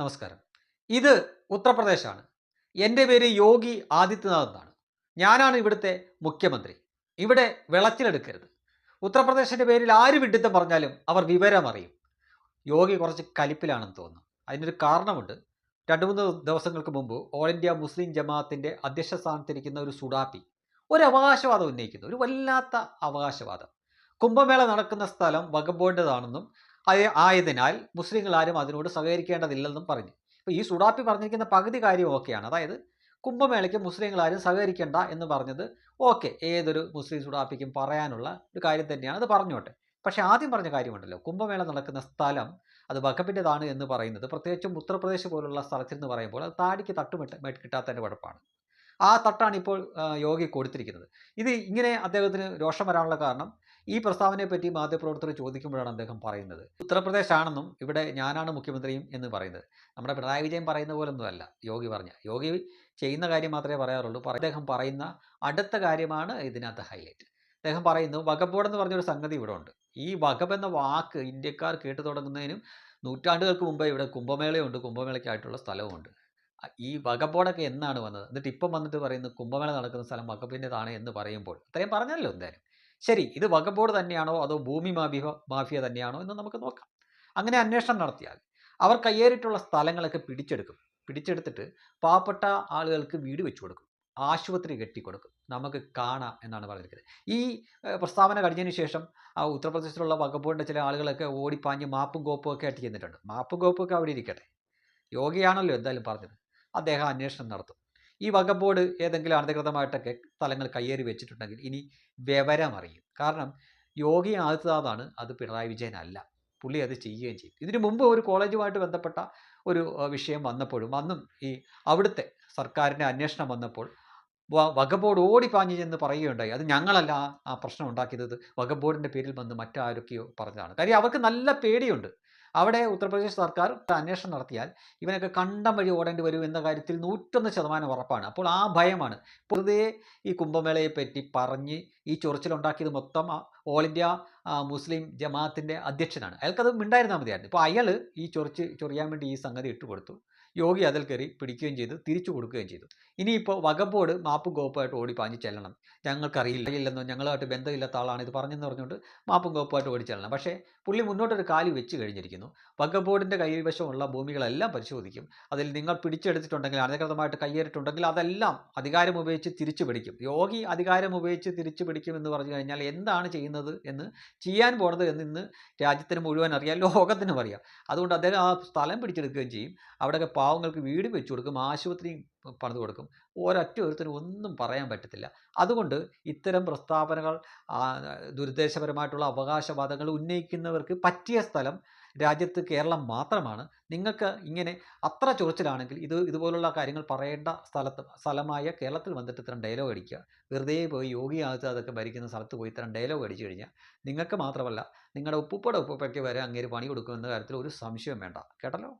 നമസ്കാരം. ഇത് ഉത്തർപ്രദേശാണ്. എന്റെ പേര് യോഗി ആദിത്യനാഥ് എന്നാണ് ഞാനാണ് ഇവിടുത്തെ മുഖ്യമന്ത്രി. ഇവിടെ വിളച്ചിലെടുക്കരുത്. ഉത്തർപ്രദേശിന്റെ പേരിൽ ആര് വിഡിത്തം പറഞ്ഞാലും അവർ വിവരം അറിയും. യോഗി കുറച്ച് കലിപ്പിലാണെന്ന് തോന്നുന്നു. അതിനൊരു കാരണമുണ്ട്. രണ്ട് മൂന്ന് ദിവസങ്ങൾക്ക് മുമ്പ് ഓൾ ഇന്ത്യ മുസ്ലിം ജമാഅത്തിന്റെ അധ്യക്ഷ സ്ഥാനത്തിരിക്കുന്ന ഒരു സുഡാപ്പി ഒരു അവകാശവാദം ഉന്നയിക്കുന്നു. ഒരു വല്ലാത്ത അവകാശവാദം. കുംഭമേള നടക്കുന്ന സ്ഥലം വകബോണ്ടതാണെന്നും ആയതിനാൽ മുസ്ലിങ്ങൾ ആരും അതിനോട് സഹകരിക്കേണ്ടതില്ലെന്നും പറഞ്ഞു. അപ്പോൾ ഈ സുഡാപ്പി പറഞ്ഞിരിക്കുന്ന പകുതി കാര്യം ഓക്കെയാണ്. അതായത് കുംഭമേളയ്ക്ക് മുസ്ലിങ്ങൾ ആരും സഹകരിക്കേണ്ട എന്ന് പറഞ്ഞത് ഓക്കെ. ഏതൊരു മുസ്ലിം സുഡാപ്പിക്കും പറയാനുള്ള ഒരു കാര്യം തന്നെയാണ് അത് പറഞ്ഞോട്ടെ. പക്ഷേ ആദ്യം പറഞ്ഞ കാര്യമുണ്ടല്ലോ. കുംഭമേള നടക്കുന്ന സ്ഥലം അത് വകപ്പിന്റെതാണ് എന്ന് പറയുന്നത്. പ്രത്യേകിച്ചും ഉത്തർപ്രദേശ് പോലുള്ള സ്ഥലത്തിൽ നിന്ന് പറയുമ്പോൾ അത് താടിക്ക് തട്ടുമിട്ട് മേട്ട് കിട്ടാത്തതിന്റെ കുഴപ്പമാണ് ആ തട്ടാണ് ഇപ്പോൾ യോഗി കൊടുത്തിരിക്കുന്നത്. ഇത് ഇങ്ങനെ അദ്ദേഹത്തിന് രോഷം വരാനുള്ള കാരണം ഈ പ്രസ്താവനയെ പറ്റി മാധ്യമപ്രവർത്തകർ ചോദിക്കുമ്പോഴാണ് അദ്ദേഹം പറയുന്നത്. ഉത്തർപ്രദേശ് ആണെന്നും ഇവിടെ ഞാനാണ് മുഖ്യമന്ത്രിയും എന്ന് പറയുന്നത്. നമ്മുടെ പിണറായി വിജയൻ പറയുന്ന പോലൊന്നുമല്ല യോഗി പറഞ്ഞ. യോഗി ചെയ്യുന്ന കാര്യം മാത്രമേ പറയാറുള്ളൂ. അദ്ദേഹം പറയുന്ന അടുത്ത കാര്യമാണ് ഇതിനകത്ത് ഹൈലൈറ്റ് അദ്ദേഹം പറയുന്നു വകബോർഡ് എന്ന് പറഞ്ഞൊരു സംഗതി ഇവിടെ ഉണ്ട്. ഈ വകബ് എന്ന വാക്ക് ഇന്ത്യക്കാർ കേട്ടു തുടങ്ങുന്നതിനും നൂറ്റാണ്ടുകൾക്ക് മുമ്പേ ഇവിടെ കുംഭമേളയുണ്ട്. കുംഭമേളയ്ക്കായിട്ടുള്ള സ്ഥലവുമുണ്ട്. ഈ വകബോർഡൊക്കെ എന്നാണ് വന്നത്? എന്നിട്ട് ഇപ്പം വന്നിട്ട് പറയുന്നത് കുംഭമേള നടക്കുന്ന സ്ഥലം വകബിന്റെതാണ് എന്ന് പറയുമ്പോൾ അത്രയും പറഞ്ഞല്ലോ എന്തായാലും. ശരി ഇത് വകബോർഡ് തന്നെയാണോ? അതോ ഭൂമി മാഫിയ മാഫിയ തന്നെയാണോ എന്ന് നമുക്ക് നോക്കാം. അങ്ങനെ അന്വേഷണം നടത്തിയാൽ അവർ കയ്യേറിയിട്ടുള്ള സ്ഥലങ്ങളൊക്കെ പിടിച്ചെടുക്കും. പിടിച്ചെടുത്തിട്ട് പാവപ്പെട്ട ആളുകൾക്ക് വീട് വെച്ചു കൊടുക്കും. ആശുപത്രി കെട്ടിക്കൊടുക്കും. നമുക്ക് കാണാം എന്നാണ് പറഞ്ഞിരിക്കുന്നത്. ഈ പ്രസ്താവന കഴിഞ്ഞതിന് ശേഷം ആ ഉത്തർപ്രദേശിലുള്ള വകബോർഡിന്റെ ചില ആളുകളൊക്കെ ഓടിപ്പാഞ്ഞ് മാപ്പും കോപ്പും ഒക്കെ ആയിട്ട് ചെന്നിട്ടുണ്ട്. മാപ്പും കോപ്പും ഒക്കെ അവിടെ ഇരിക്കട്ടെ. യോഗിയാണല്ലോ എന്തായാലും പറഞ്ഞത്. അദ്ദേഹം അന്വേഷണം നടത്തും. ഈ വകബോർഡ് ഏതെങ്കിലും അനധികൃതമായിട്ടൊക്കെ സ്ഥലങ്ങൾ കയ്യേറി വെച്ചിട്ടുണ്ടെങ്കിൽ ഇനി വിവരം അറിയും. കാരണം യോഗി ആദിത്യനാഥാണ് അത് പിണറായി വിജയനല്ല പുള്ളി അത് ചെയ്യുകയും ചെയ്യും. ഇതിനു മുമ്പ് ഒരു കോളേജുമായിട്ട് ബന്ധപ്പെട്ട ഒരു വിഷയം വന്നപ്പോഴും അന്നും ഈ അവിടുത്തെ സർക്കാരിന്റെ അന്വേഷണം വന്നപ്പോൾ വകബോർഡ് ഓടിപ്പാഞ്ഞു ചെന്ന് പറയുകയുണ്ടായി. അത് ഞങ്ങളല്ല ആ- പ്രശ്നം ഉണ്ടാക്കിയത്. വകബോർഡിന്റെ പേരിൽ വന്ന് മറ്റാരൊക്കെയോ പറഞ്ഞതാണ്. കാര്യം അവർക്ക് നല്ല പേടിയുണ്ട്. അവിടെ ഉത്തർപ്രദേശ് സർക്കാർ അന്വേഷണം നടത്തിയാൽ ഇവനൊക്കെ കണ്ടം വഴി ഓടേണ്ടി വരും എന്ന കാര്യത്തിൽ നൂറ്റൊന്ന് ശതമാനം ഉറപ്പാണ്. അപ്പോൾ ആ ഭയമാണ്. പൊതുവേ ഈ കുംഭമേളയെ പറ്റി പറഞ്ഞ് ഈ ചൊറിച്ചിലുണ്ടാക്കിയത് മൊത്തം ഓൾ ഇന്ത്യ മുസ്ലിം ജമാഅത്തിന്റെ അധ്യക്ഷനാണ്. അയാൾക്കത് മിണ്ടായിരുന്നാൽ മതിയായിരുന്നു. ഇപ്പോൾ അയാൾ ഈ ചൊറിച്ച് ചൊറിയാൻ വേണ്ടി ഈ സംഗതി ഇട്ടുകൊടുത്തു. യോഗി അതിൽ കയറി പിടിക്കുകയും ചെയ്തു തിരിച്ചു കൊടുക്കുകയും ചെയ്തു. ഇനിയിപ്പോൾ വകബോർഡ് മാപ്പും കോപ്പുമായിട്ട് ഓടി പാഞ്ഞ് ചെല്ലണം. ഞങ്ങൾക്കറിയില്ല ഇല്ലെന്നോ ഞങ്ങളുമായിട്ട് ബന്ധമില്ലാത്ത ആളാണ് ഇത് പറഞ്ഞെന്ന് പറഞ്ഞുകൊണ്ട് മാപ്പും കോപ്പുമായിട്ട് ഓടി ചെല്ലണം. പക്ഷേ പുള്ളി മുന്നോട്ടൊരു കാലി വെച്ച് കഴിഞ്ഞിരിക്കുന്നു. വകബോർഡിന്റെ കൈവശമുള്ള ഭൂമികളെല്ലാം പരിശോധിക്കും. അതിൽ നിങ്ങൾ പിടിച്ചെടുത്തിട്ടുണ്ടെങ്കിൽ അനധികൃതമായിട്ട് കയ്യേറിയിട്ടുണ്ടെങ്കിൽ അതെല്ലാം അധികാരം ഉപയോഗിച്ച് തിരിച്ചു പിടിക്കും. യോഗി അധികാരം ഉപയോഗിച്ച് തിരിച്ചു പിടിക്കും എന്ന് പറഞ്ഞു കഴിഞ്ഞാൽ എന്താണ് ചെയ്യുന്നത് എന്ന് ചെയ്യാൻ പോണത് എന്ന് ഇന്ന് രാജ്യത്തിന് മുഴുവൻ അറിയാം ലോകത്തിനും അറിയാം. അതുകൊണ്ട് അദ്ദേഹം ആ സ്ഥലം പിടിച്ചെടുക്കുകയും ചെയ്യും. അവിടെയൊക്കെ പാവങ്ങൾക്ക് വീട് വെച്ചു കൊടുക്കും ആശുപത്രിയും പണിത് കൊടുക്കും. ഒരൊറ്റ ഒരുത്തിന് ഒന്നും പറയാൻ പറ്റത്തില്ല. അതുകൊണ്ട് ഇത്തരം പ്രസ്താവനകൾ ദുരുദ്ദേശപരമായിട്ടുള്ള അവകാശവാദങ്ങൾ ഉന്നയിക്കുന്നവർക്ക് പറ്റിയ സ്ഥലം രാജ്യത്ത് കേരളം മാത്രമാണ്. നിങ്ങൾക്ക് ഇങ്ങനെ അത്ര ചൊറിച്ചിലാണെങ്കിൽ ഇത് ഇതുപോലുള്ള കാര്യങ്ങൾ പറയേണ്ട സ്ഥലത്ത് സ്ഥലമായ കേരളത്തിൽ വന്നിട്ട് ഇത്തരം ഡയലോഗ് അടിക്കുക. വെറുതെ പോയി യോഗി ആദിത്യനാഥൊക്കെ ഭരിക്കുന്ന സ്ഥലത്ത് പോയി ഇത്തരം ഡയലോഗ് അടിച്ചു കഴിഞ്ഞാൽ നിങ്ങൾക്ക് മാത്രമല്ല നിങ്ങളുടെ ഉപ്പുപ്പയുടെ ഉപ്പുപ്പയ്ക്ക് വരെ അങ്ങേര് പണി കൊടുക്കുമെന്ന കാര്യത്തിൽ ഒരു സംശയം വേണ്ട. കേട്ടല്ലോ?